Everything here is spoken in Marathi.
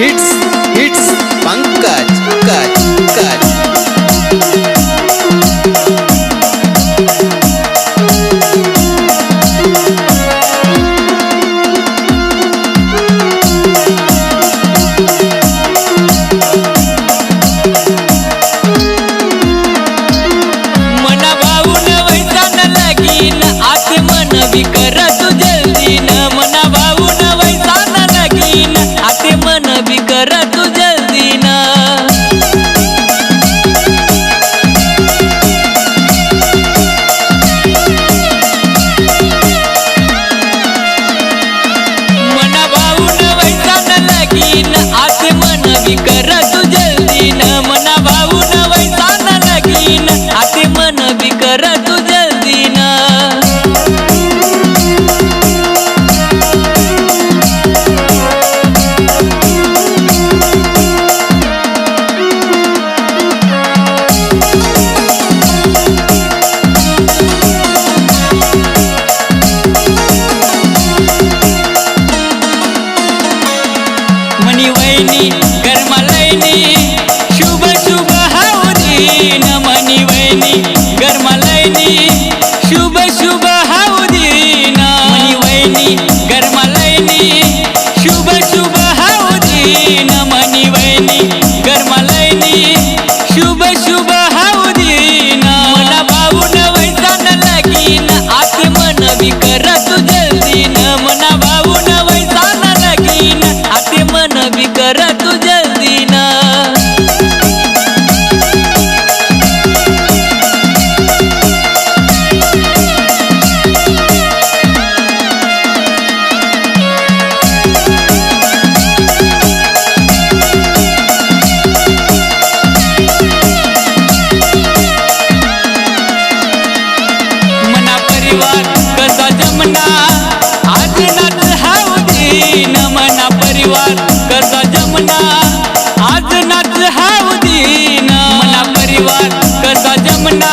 हिट्स हिट्स पंकज कच कच मन भाऊन वैताना लगीन आत मन विकर येईन आत्मनविक कसा जमना आज नाच हा दिन. मला परिवार कसा जमना